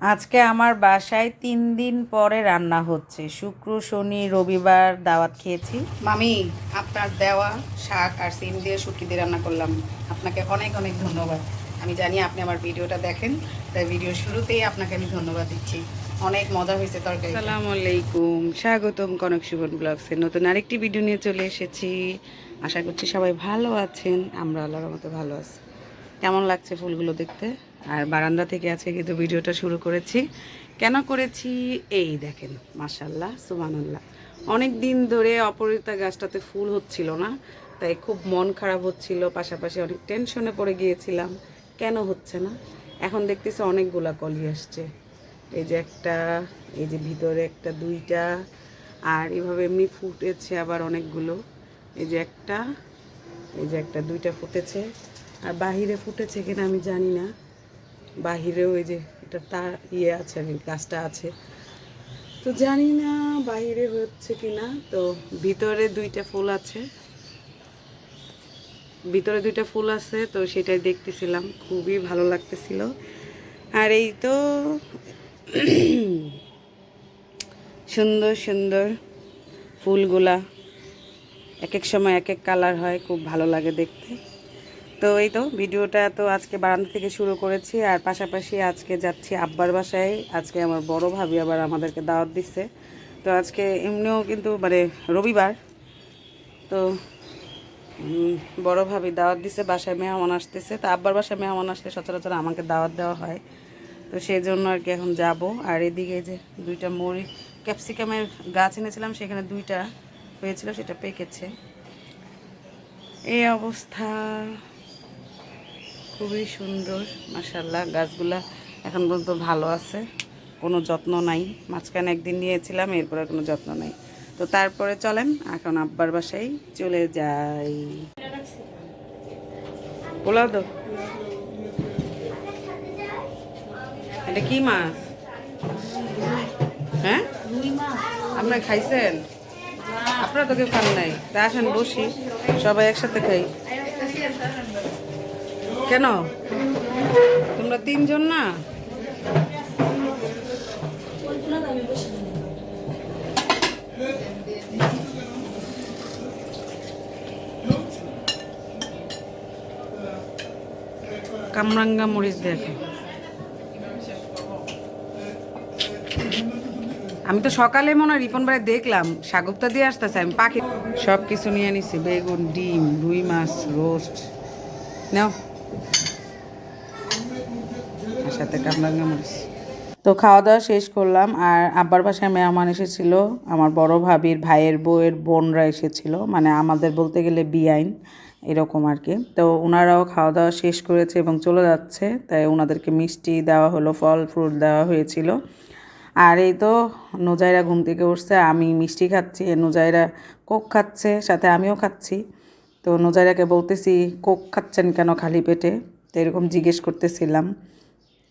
আজকে আমার বাসায় তিন দিন পরে রান্না হচ্ছে। শুক্র শনি রবিবার দাওয়াত খেয়েছি। মামি আপনার দেওয়া শাক আর সিম দিয়ে শুটকি দিয়ে রান্না করলাম। আপনাকে অনেক অনেক ধন্যবাদ। আমি জানি আপনি আমার ভিডিওটা দেখেন তাই ভিডিও শুরুতেই আপনাকে আমি ধন্যবাদ দিচ্ছি। অনেক মজা হয়েছে তরকারি সালাম আলাইকুম। স্বাগতম কনক সুবন ব্লগসের নতুন আরেকটি ভিডিও নিয়ে চলে এসেছি। আশা করছি সবাই ভালো আছেন। আমরা আল্লাহর মতো ভালো আছি। কেমন লাগছে ফুলগুলো দেখতে? আর বারান্দা থেকে আছে কিন্তু ভিডিওটা শুরু করেছি। কেন করেছি? এই দেখেন মাশাল্লাহ সুবহানাল্লাহ। অনেক দিন ধরে অপরিতা গাছটাতে ফুল হচ্ছিল না, তাই খুব মন খারাপ হচ্ছিল, পাশাপাশি অনেক টেনশনে পড়ে গিয়েছিলাম। কেন হচ্ছে না? এখন দেখতেছি অনেকগুলা কলি আসছে। এই যে একটা, এই যে ভিতরে একটা, দুইটা, আর এভাবে এমনি ফুটেছে আবার অনেকগুলো। এই যে একটা, এই যে একটা, দুইটা ফুটেছে। আর বাহিরে ফুটেছে কিনা আমি জানি না। বাহিরেও ওই যে এটা তার ইয়ে আছে আর গাছটা আছে। তো জানি না বাহিরে হচ্ছে কিনা। তো ভিতরে দুইটা ফুল আছে। ভিতরে দুইটা ফুল আছে, তো সেটাই দেখতেছিলাম। খুবই ভালো লাগতেছিল। আর এই তো সুন্দর সুন্দর ফুলগুলা। এক এক সময় এক এক কালার হয়, খুব ভালো লাগে দেখতে। তো এই তো ভিডিওটা তো আজকে বারান্দা থেকে শুরু করেছি, আর পাশাপাশি আজকে যাচ্ছি আব্বার বাসায়। আজকে আমার বড় ভাবি আবার আমাদেরকে দাওয়াত দিচ্ছে। তো আজকে এমনিও কিন্তু মানে রবিবার, তো বড় ভাবি দাওয়াত দিছে, বাসায় মেহমান আসতেছে। তো আব্বার বাসায় মেহমান আসলে সচরাচর আমাকে দাওয়াত দেওয়া হয়। তো সেই জন্য আর কি এখন যাব। আর এদিকে যে দুইটা মরি ক্যাপসিকামের গাছ এনেছিলাম, সেখানে দুইটা হয়েছিল, সেটা পেকেছে। এই অবস্থা। খুবই সুন্দর মাসাল্লাহ গাছগুলা এখন পর্যন্ত ভালো আছে, কোনো যত্ন নাই। মাঝখানে একদিন নিয়েছিলাম, এরপরে কোনো যত্ন নাই। তো তারপরে চলেন, এখন আব্বার বাসায় চলে যাই। পোলাও এটা কি মাছ? হ্যাঁ? আপনারা খাইছেন? আপনারা তো কেউ খান নাই। তা আসেন, বসি। সবাই একসাথে খাই। কেন? তোমরা তিনজন না? কামরাঙ্গা মরিচ দেখো। আমি তো সকালে মনে হয় রিপন ভাই দেখলাম, শাগুপ্তা দিয়ে আসতেছে, আমি পাখি সব কিছু নিয়ে নিছি, বেগুন, ডিম, রুই মাছ, রোস্ট। নাও আর সাথে কামরাঙ্গা মরিচ তো খাওয়া দাওয়া শেষ করলাম আর আব্বার বাসায় মেহমান এসেছিল, আমার বড় ভাবির ভাইয়ের বউয়ের বোনরা এসেছিল মানে আমাদের বলতে গেলে বিআইন এরকম আর কি। তো ওনারাও খাওয়া দাওয়া শেষ করেছে এবং চলে যাচ্ছে, তাই ওনাদেরকে মিষ্টি দেওয়া হলো, ফল ফ্রুট দেওয়া হয়েছিল। আর এই তো নুজাইরা ঘুম থেকে উঠছে, আমি মিষ্টি খাচ্ছি, নুজাইরা কোক খাচ্ছে, সাথে আমিও খাচ্ছি। তো নুজাইরাকে বলতেছি, কোক খাচ্ছেন কেন খালি পেটে? তো এরকম জিজ্ঞেস করতেছিলাম।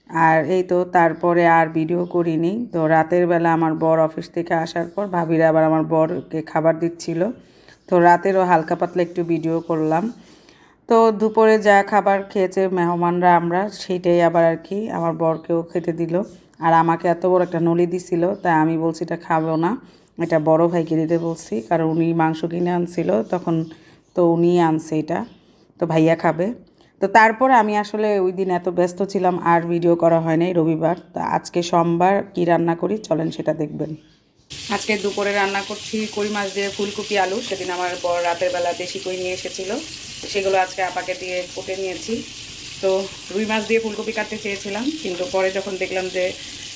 আর এই তো তারপরে আর ভিডিও করিনি। তো রাতের বেলা আমার বর অফিস থেকে আসার পর ভাবিরা আবার আমার বরকে খাবার দিচ্ছিল। তো রাতেরও হালকা পাতলা একটু ভিডিও করলাম। তো দুপুরে যা খাবার খেয়েছে মেহমানরা আমরা সেইটাই আবার আর কি আমার বরকেও খেতে দিল। আর আমাকে এত বড় একটা নলি দিছিল, তাই আমি বলছি এটা খাব না। এটা বড় ভাইকে দিতে বলছি, কারণ উনি মাংস কিনে আনছিল, তখন তো উনি আনছে এটা। তো ভাইয়া খাবে। তো তারপরে আমি আসলে ওই দিন এত ব্যস্ত ছিলাম, আর ভিডিও করা হয় নাই রবিবার। তা আজকে সোমবার কি রান্না করি, চলেন সেটা দেখবেন। আজকে দুপুরে রান্না করছি কই মাছ দিয়ে ফুলকপি, আলু। সেদিন আমার বর রাতের বেলা দেশি কই নিয়ে এসেছিল। সেগুলো আজকে আপাকে দিয়ে ফুটে নিয়েছি। তো রুই মাছ দিয়ে ফুলকপি কাটতে চেয়েছিলাম, কিন্তু পরে যখন দেখলাম যে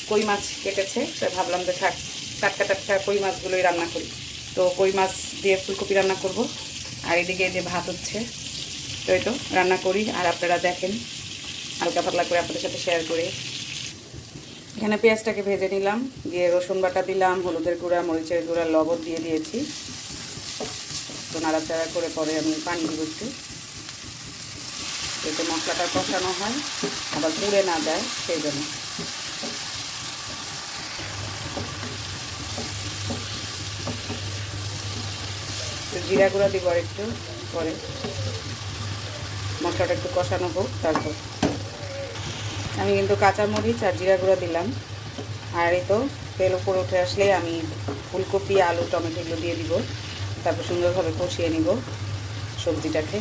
কই মাছ কেটেছে, সে ভাবলাম যে থাক, টাটকা টাটকা কই মাছগুলোই রান্না করি। তো কই মাছ দিয়ে ফুলকপি রান্না করব। আর এদিকে যে ভাত হচ্ছে। তো তো, রান্না করি, আর আপনারা দেখেন, হালকা পাতলা করে আপনাদের সাথে শেয়ার করে। এখানে পেঁয়াজটাকে ভেজে নিলাম, দিয়ে রসুন বাটা দিলাম, হলুদের গুঁড়া, মরিচের গুঁড়া, লবণ দিয়ে দিয়েছি। তো নাড়াচাড়া করে পরে আমি পানি দিব একটু। যাতে মশলাটা কষানো হয়, আবার পুড়ে না যায়, সেই জন্য। জিরা গুঁড়া দিব আর একটু পরে। মশলাটা একটু কষানো হোক, তারপর। আমি কিন্তু কাঁচামরিচ আর জিরা গুঁড়া দিলাম। আর এই তো তেল উপরে উঠে আসলে আমি ফুলকপি, আলু টমেটোগুলো দিয়ে দিব। তারপর সুন্দরভাবে কষিয়ে নিব সবজিটাকে।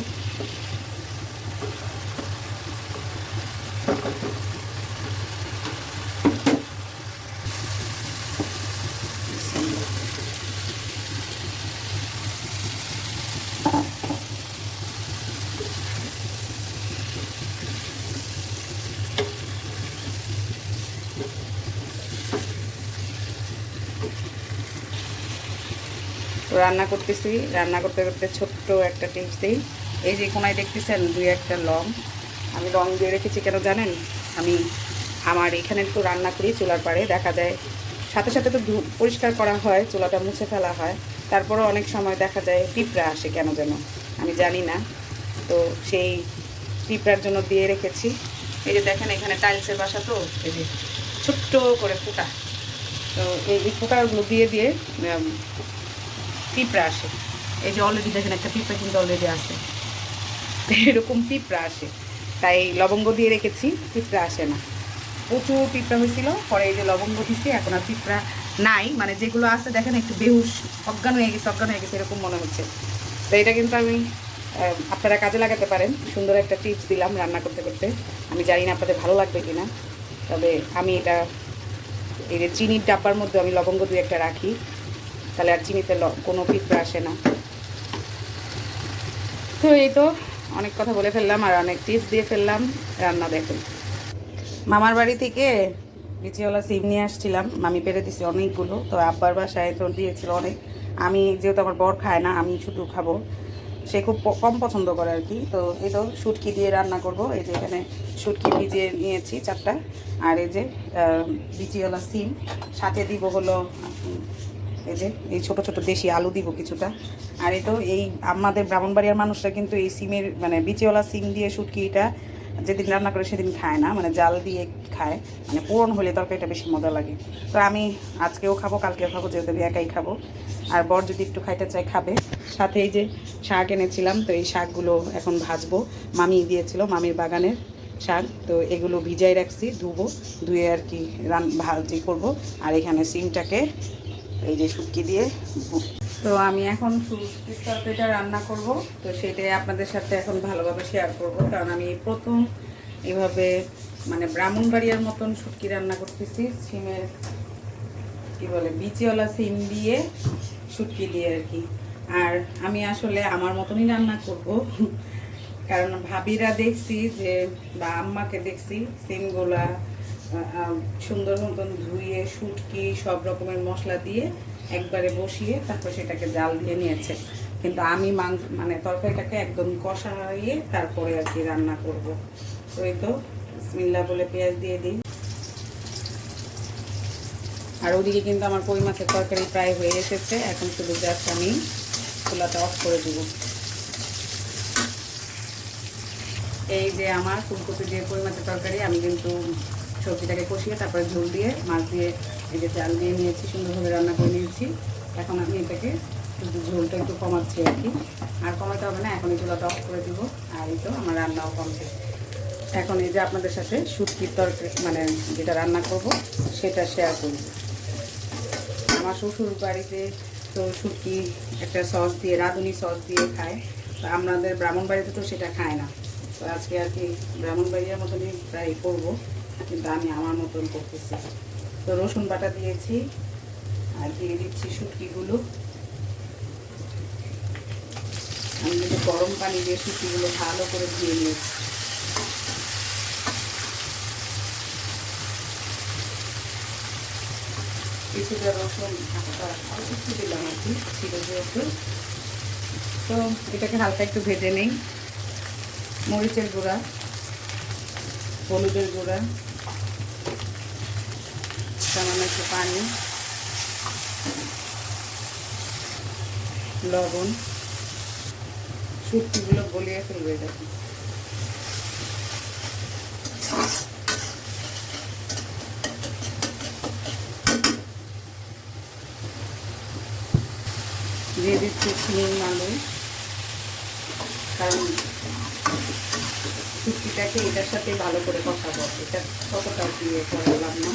তো রান্না করতেছি। রান্না করতে করতে ছোট্ট একটা টিপস দিই। এই যে কোনায় দেখতেছেন, দুই একটা লং। আমি লং দিয়ে রেখেছি কেন জানেন? আমি আমার এখানে একটু রান্না করি চুলার পাড়ে, দেখা যায় সাথে সাথে তো পরিষ্কার করা হয়, চুলাটা মুছে ফেলা হয়। তারপরেও অনেক সময় দেখা যায় পিঁপড়া আসে কেন যেন, আমি জানি না। তো সেই পিঁপড়ার জন্য দিয়ে রেখেছি। এই যে দেখেন এখানে টাইলসের বাসা তো, এই যে ছোট্ট করে ফুটা। তো এই ফুটাগুলো দিয়ে দিয়ে পিঁপড়া আসে। এই যে অলরেডি দেখেন একটা পিঁপড়া কিন্তু অলরেডি আসে এরকম পিঁপড়া আসে। তাই লবঙ্গ দিয়ে রেখেছি, পিঁপড়া আসে না। প্রচুর পিঁপড়া হয়েছিল, পরে এই যে লবঙ্গ দিচ্ছি এখন আর পিঁপড়া নাই। মানে যেগুলো আছে, দেখেন একটু বেহুশ, অজ্ঞান হয়ে গেছে, অজ্ঞান হয়ে গেছে, এরকম মনে হচ্ছে। তো এটা কিন্তু আমি আপনারা কাজে লাগাতে পারেন। সুন্দর একটা টিপস দিলাম রান্না করতে করতে। আমি জানি না আপনাদের ভালো লাগবে কিনা। তবে আমি এটা, এই যে চিনির ডাব্বার মধ্যে আমি লবঙ্গ দুই একটা রাখি। তাহলে আর চিনিতে কোনো পিঁপড়া আসে না। তো এই তো অনেক কথা বলে ফেললাম আর অনেক টিপস দিয়ে ফেললাম। রান্না দেখুন। মামার বাড়ি থেকে বিচিওয়ালা সিম নিয়ে আসছিলাম। মামি পেরে দিছি অনেকগুলো। তো আব্বার বাসায় তো দিয়েছিল অনেক। আমি যেহেতু আমার বর খায় না, আমি শুধু খাব। সে খুব কম পছন্দ করে আর কি। তো এই তো শুটকি দিয়ে রান্না করব। এই যে এখানে শুটকি ভিজিয়ে নিয়েছি চারটা। আর এই যে বিচিওয়ালা সিম। সাথে দিব হলো এই যে, এই ছোট ছোট দেশি আলু দিব কিছুটা। আর তো এই আমাদের ব্রাহ্মণবাড়িয়ার মানুষরা কিন্তু এই সিমের মানে বিচিওয়ালা সিম দিয়ে শুটকিটা যেদিন রান্না করে সেদিন খায় না মানে জাল দিয়ে খায়। মানে পূরণ হলে তরকারিটা বেশি মজা লাগে। তো আমি আজকেও খাব, কালকেও খাব, যেহেতু আমি একাই খাব। আর বর যদি একটু খাইতে চায় খাবে। সাথে এই যে শাক এনেছিলাম, তো এই শাকগুলো এখন ভাজবো। মামি দিয়েছিল, মামির বাগানের শাক। তো এগুলো ভিজাই রাখছি, ধুবো, ধুয়ে আর কি রান, ভাজি করব। আর এখানে সিমটাকে এই যে শুটকি দিয়ে। তো আমি এখন শুটকির তরকারিটা রান্না করব। তো সেটাই আপনাদের সাথে এখন ভালোভাবে শেয়ার করব। কারণ আমি প্রথম এভাবে মানে ব্রাহ্মণবাড়িয়ার মতন শুটকি রান্না করতেছি। সিমের কি বলে বিচিওয়ালা সিম দিয়ে শুটকি দিয়ে আর কি। আর আমি আসলে আমার মতনই রান্না করব। কারণ ভাবিরা দেখছি যে বা আম্মাকে দেখছি সিমগুলা সুন্দর মতন ধুয়ে শুটকি সব রকমের মশলা দিয়ে একবারে বসিয়ে তারপর সেটাকে জাল দিয়ে নিয়েছে। কিন্তু আমি মাংস মানে তরকারিটাকে একদম কষা হয়ে তারপরে আর কি রান্না করব। ওই তো, বিসমিল্লাহ বলে পেঁয়াজ দিয়ে দিই। আর ওদিকে কিন্তু আমার কই মাছের তরকারি প্রায় হয়ে এসেছে। এখন শুধু জাস্ট আমি চুলাটা অফ করে দিব। এই যে আমার ফুলকপি দিয়ে কই মাছের তরকারি, আমি কিন্তু সবজিটাকে কষিয়ে তারপরে ঝোল দিয়ে, মাছ দিয়ে এই যে চাল দিয়ে নিয়েছি, সুন্দরভাবে রান্না করে নিয়েছি। এখন আমি এটাকে ঝোলটা একটু কমাচ্ছি আর কি। আর কমাতে হবে না এখন এই চুলাটা অফ করে দেবো। আর এই তো আমার রান্নাও কমছে এখন এই যে আপনাদের সাথে শুটকির তরকারি মানে যেটা রান্না করব, সেটা শেয়ার করব। আমার শ্বশুর বাড়িতে তো শুটকি একটা সস দিয়ে, রাঁধুনি সস দিয়ে খায়। তো আমাদের ব্রাহ্মণ বাড়িতে তো সেটা খায় না। তো আজকে আর কি ব্রাহ্মণ বাড়ির মতনই ট্রাই করব। কিন্তু আমি আমার মতন করতেছি। তো রসুন বাটা দিয়েছি, আর দিয়ে দিচ্ছি শুটকিগুলো। আমি কিন্তু গরম পানি দিয়ে শুটকিগুলো ভালো করে ধুয়ে নিয়েছি। কিছুটা রসুন অল্প দিলাম আর কি, ছিল যেহেতু। তো এটাকে হালকা একটু ভেজে নেই। মরিচের গুঁড়া, হলুদের গুঁড়া। সামান্য একটু পানি, লবণ, শুটকিগুলো গলিয়ে ফেলবে দেখুন দিয়ে দিচ্ছি শিম, আলু, কারণ শুটকি এটাকে এটার সাথে ভালো করে কষাবো। এটা কতটা দিয়ে করলাম না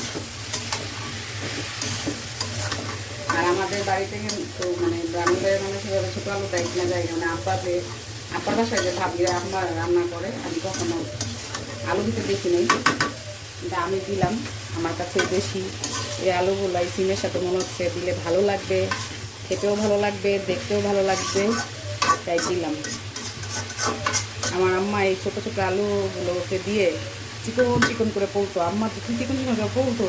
আর আমাদের বাড়িতে কিন্তু মানে গ্রামের মানুষ এভাবে ছোটো আলু দেয় কিনা যায় মানে আব্বা যে, আব্বার বাসায় যে ভাবিরা আম্মা রান্না করে, আমি কখনো আলু দিতে দেখি নাই। কিন্তু আমি দিলাম, আমার কাছে বেশি। এই আলুগুলো এই সিমের সাথে মনে হচ্ছে দিলে ভালো লাগবে, খেতেও ভালো লাগবে, দেখতেও ভালো লাগবে, তাই দিলাম। আমার আম্মা এই ছোটো ছোটো আলুগুলোকে দিয়ে চিকন চিকন করে পড়তো আম্মা চিকন চিকন করে পড়তো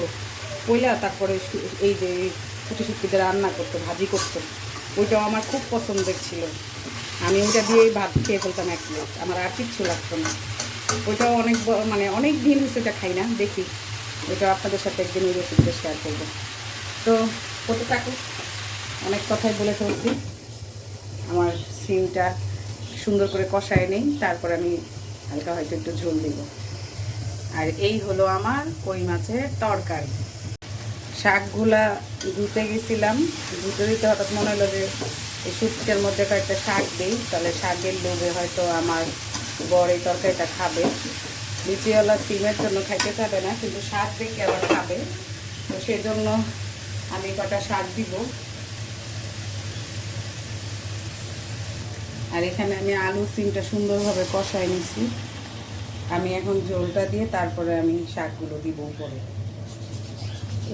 পয়লা তারপরে এই যে কুটি শুটকিতে রান্না করতো, ভাজি করতো, ওইটাও আমার খুব পছন্দের ছিল। আমি ওইটা দিয়েই ভাত খেয়ে ফেলতাম এক প্লেট আমার আর কিচ্ছু লাগতো না। ওইটাও অনেক মানে অনেক দিন হচ্ছে ওটা খাই না, দেখি। ওইটাও আপনাদের সাথে একদিন ওই রেসিপিটা শেয়ার করব। তো কত থাকুক অনেক কথাই বলে ফেলছি। আমার সিমটা সুন্দর করে কষায় নেই, তারপর আমি হালকা হয়তো একটু ঝোল দিব। আর এই হলো আমার কই মাছের তরকারি। শাকগুলা ধুতে গেছিলাম। ধুতে দিতে হঠাৎ মনে হলো যে এই শুটকের মধ্যে কয়েকটা শাক দিই, তাহলে শাকের লোভে হয়তো আমার বর এই তরকারিটা খাবে। লিচিওয়ালা সিমের জন্য খাইতে চাবে না, কিন্তু শাক দেখে আবার খাবে। তো সেজন্য আমি কটা শাক দিব। আর এখানে আমি আলু সিমটা সুন্দরভাবে কষাই নিছি। আমি এখন জলটা দিয়ে তারপরে আমি শাকগুলো দিব উপরে।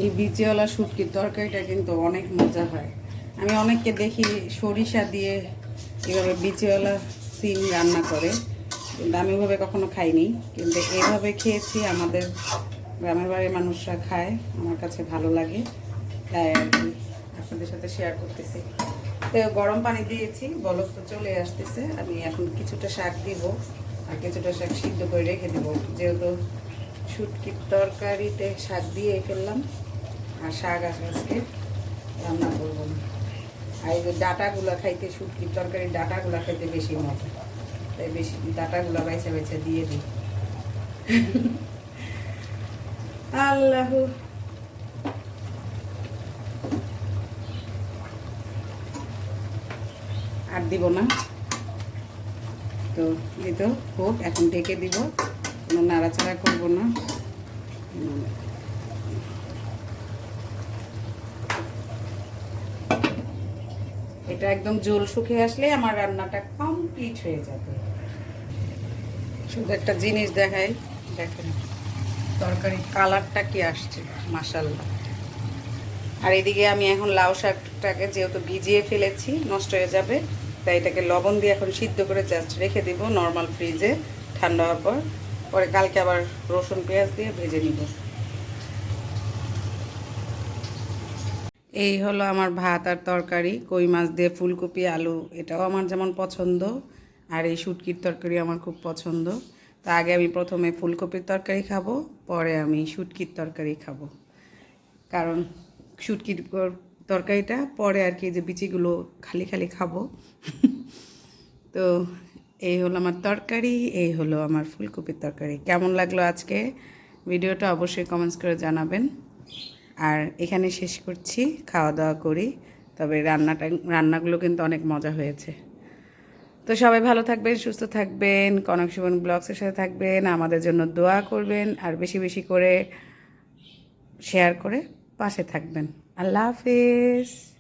এই বিচিওয়ালা শুটকির তরকারিটা কিন্তু অনেক মজা হয়। আমি অনেককে দেখি সরিষা দিয়ে এভাবে বিচিওয়ালা সিম রান্না করে। কিন্তু আমি ওভাবে কখনো খাইনি। কিন্তু এভাবে খেয়েছি, আমাদের গ্রামের বাড়ির মানুষরা খায়। আমার কাছে ভালো লাগে। তাই আর কি আপনাদের সাথে শেয়ার করতেছি। তো গরম পানি দিয়েছি, বলক তো চলে আসতেছে। আমি এখন কিছুটা শাক দিব আর কিছুটা শাক সিদ্ধ করে রেখে দেবো। যেহেতু শুটকির তরকারিতে শাক দিয়ে ফেললাম আর শাক আজকে, রান্না করব। না আর এই যে ডাটাগুলো খাইতে শুটকির তরকারি ডাটাগুলো খাইতে বেশি মজা। তাই বেশি ডাটাগুলো বাইছে বাইছে দিয়ে দিই। আল্লাহ। আর দিব না। তো এই তো, হোক, এখন ঢেকে দিব। কোনো নাড়াচাড়া করব না। এটা একদম জল শুকিয়ে আসলে আমার রান্নাটা কমপ্লিট হয়ে যাবে। শুধু একটা জিনিস দেখাই, দেখেন তরকারি কালারটা কি আসছে মাসাল্লাহ আর এদিকে আমি এখন লাউ শাকটাকে যেহেতু ভিজিয়ে ফেলেছি, নষ্ট হয়ে যাবে, তাই এটাকে লবণ দিয়ে এখন সিদ্ধ করে জাস্ট রেখে দিব নর্মাল ফ্রিজে ঠান্ডা হওয়ার পর। পরে কালকে আবার রসুন পেঁয়াজ দিয়ে ভেজে নিব। এই হলো আমার ভাত আর তরকারি, কই মাছ দিয়ে ফুলকপি, আলু, এটাও আমার যেমন পছন্দ। আর এই শুটকির তরকারি আমার খুব পছন্দ। তা আগে আমি প্রথমে ফুলকপির তরকারি খাব, পরে আমি শুটকির তরকারি খাব। কারণ শুটকির তরকারিটা পরে আর কি যে বিচিগুলো খালি খালি খাব। তো এই হলো আমার তরকারি, এই হলো আমার ফুলকপির তরকারি। কেমন লাগল আজকে? ভিডিওটা অবশ্যই কমেন্টস করে জানাবেন। আর এখানে শেষ করছি খাওয়া দাওয়া করি। তবে রান্নাটা, রান্নাগুলো কিন্তু অনেক মজা হয়েছে। তো সবাই ভালো থাকবেন, সুস্থ থাকবেন, কনক সুমন ব্লগসের সাথে থাকবেন, আমাদের জন্য দোয়া করবেন, আর বেশি বেশি করে শেয়ার করে পাশে থাকবেন। আল্লাহ হাফিজ।